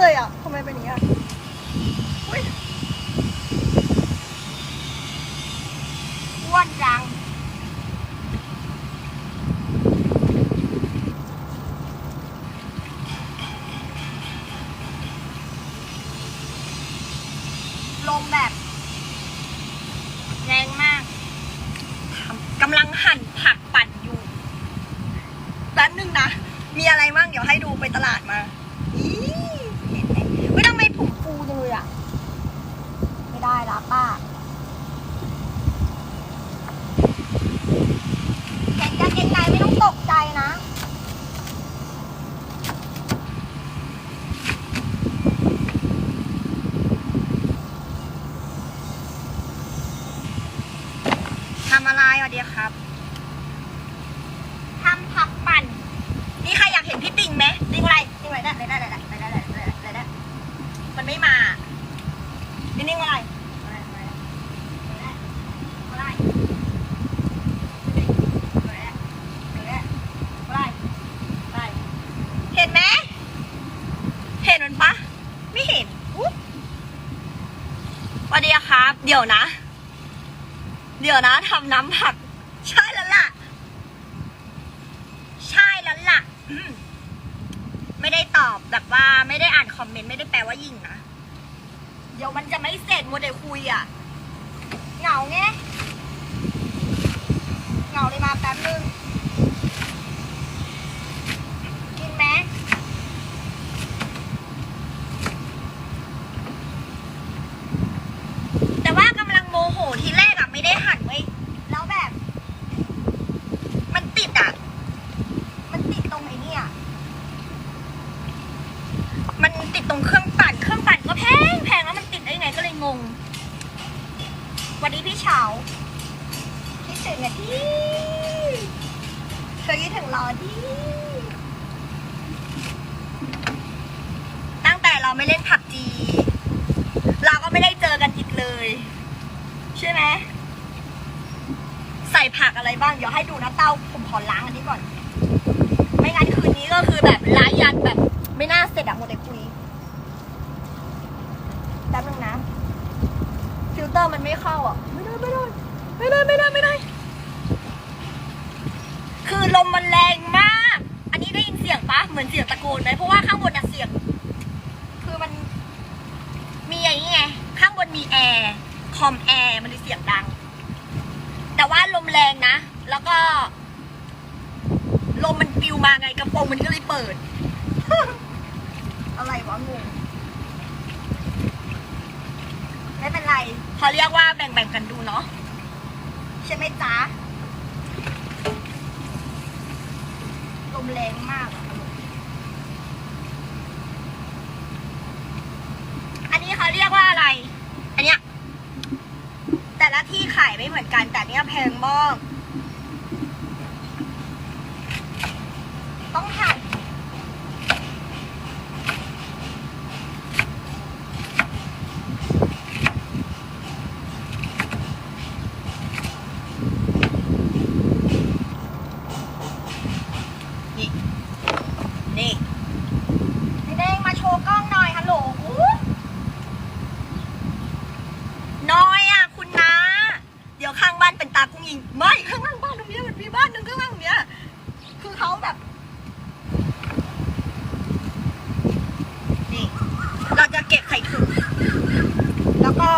เลยอะทำไมเป็นอย่างนี้อะอุ๊ยอ้วนจัง ลมแบบ แรงมากกำลังหั่นผักปั่นอยู่แป๊บนึงนะ มีอะไรบ้างเดี๋ยวให้ดูไปตลาดมาอีเห็นไหมไม่ต้องไม่ผมฟูจังเลยอะ ไม่ได้ละป้า เห็นกางเกงในไม่ต้องตกใจนะทำอะไรวะเดียครับทำผักปั่น นี่ใครอยากเห็นพี่ติงไหมติงอะไรติงอะไรได้ได้ได้ได้ได้ได้ได้ได้ได้มันไม่มานี่นิ่งอะไรอะไรอะไรอะไรอะไรอะไรเห็นไหม เห็นมันปะ ไม่เห็นวัสดีครับ เดี๋ยวนะ เดี๋ยวนะทำน้ำผัก ใช่แล้วล่ะ ใช่แล้วล่ะ ไม่ได้ตอบแบบว่าไม่ได้อ่านคอมเมนต์ไม่ได้แปลว่ายิงนะ เดี๋ยวมันจะไม่เสร็จมัวแต่คุยอะ เหงาไง เหงาเลยมาแป๊บนึง กินไหมแต่ว่ากำลังโมโหทีแรกอะไม่ได้หันไว้ยแล้วแบบ มันติดอะ มันติดตรงไอ้เนี่ย มัน ตรงเครื่องปั่นเครื่องปั่นก็แพงแพงแล้วมันติดได้ยังไงก็เลยงงวันนี้พี่เฉาคิดถึงอะที่เธอคิดถึงรอที่ตั้งแต่เราไม่เล่นผับจี เราก็ไม่ได้เจอกันอีกเลย ใช่ไหมใส่ผักอะไรบ้าง เดี๋ยวให้ดูนะเต้าผมขอล้างอันนี้ก่อน ไม่งั้นคืนนี้ก็คือแบบล้ายันแบบไม่น่าเสร็จอะโมเดคุย แป๊บนึงนะฟิลเตอร์มันไม่เข้าอะ ไม่ได้ไม่ได้ไม่ได้ไม่ได้ไม่ได้ คือลมมันแรงมาก อันนี้ได้ยินเสียงปะเหมือนเสียงตะโกนไหมเพราะว่าข้างบนอะเสียง คือมัน มีอย่างนี้ไง ข้างบนมีแอร์คอมแอร์มันเลยเสียงดัง แต่ว่าลมแรงนะ แล้วก็ ลมมันปิวมาไงกระโปรงมันก็เลยเปิด อะไรวะงง ไม่ เป็นไรเขาเรียกว่าแบ่งๆกันดูเนาะใช่ไหมจ๊ะลมแรงมากอะอันนี้เขาเรียกว่าอะไร อันเนี้ยแต่ละที่ขายไม่เหมือนกัน แต่เนี้ยแพงมากต้องหั่ นี่ นี่พี่เด้งมาโชว์กล้องหน่อยฮัลโหลน้อยอะคุณนะ เดี๋ยวข้างบ้านเป็นตากุ้งยิง ไม่ข้างล่างบ้านตรงนี้มันมีบ้านหนึ่งข้างล่างตรงเนี้ย คือเขาแบบ นี่ เราจะเก็บไข่ถึงแล้วก็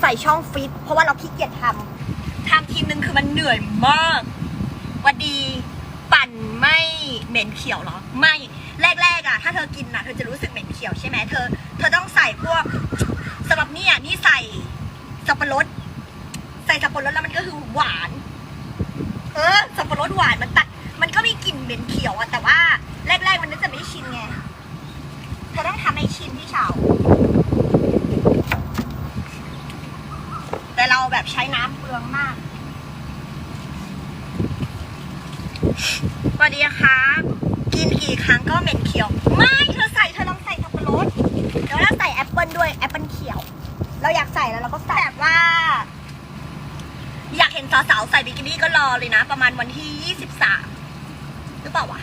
ใส่ช่องฟิต เพราะว่าเราขี้เกียจทำทำทีนึงคือมันเหนื่อยมาก เหม็นเขียวเหรอ ไม่แรกๆอะถ้าเธอกินอะเธอจะรู้สึกเหม็นเขียวใช่ไหมเธอ เธอต้องใส่พวกสำหรับนี่อะนี่ใส่สับปะรด ใส่สับปะรดแล้วมันก็คือหวาน เออสับปะรดหวานมันตัด มันก็มีกลิ่นเหม็นเขียวอะแต่ว่าแรกๆมันน่าจะไม่ชินไงเธอต้องทำให้ชินพี่เฉาแต่เราแบบใช้น้ำเปลืองมาก สวัสดีค่ะ กินกี่ครั้งก็เหม็นเขียว ไม่เธอใส่เธอลองใส่สับปะรดเดี๋ยวเราใส่แอปเปิลด้วยแอปเปิลเขียว เราอยากใส่แล้วเราก็ใส่แบบว่า อยากเห็นสาวๆใส่บิกินี่ก็รอเลยนะ ประมาณวันที่ยี่สิบสามหรือเปล่าวะ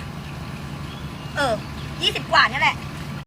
เออยี่สิบกว่านี่แหละ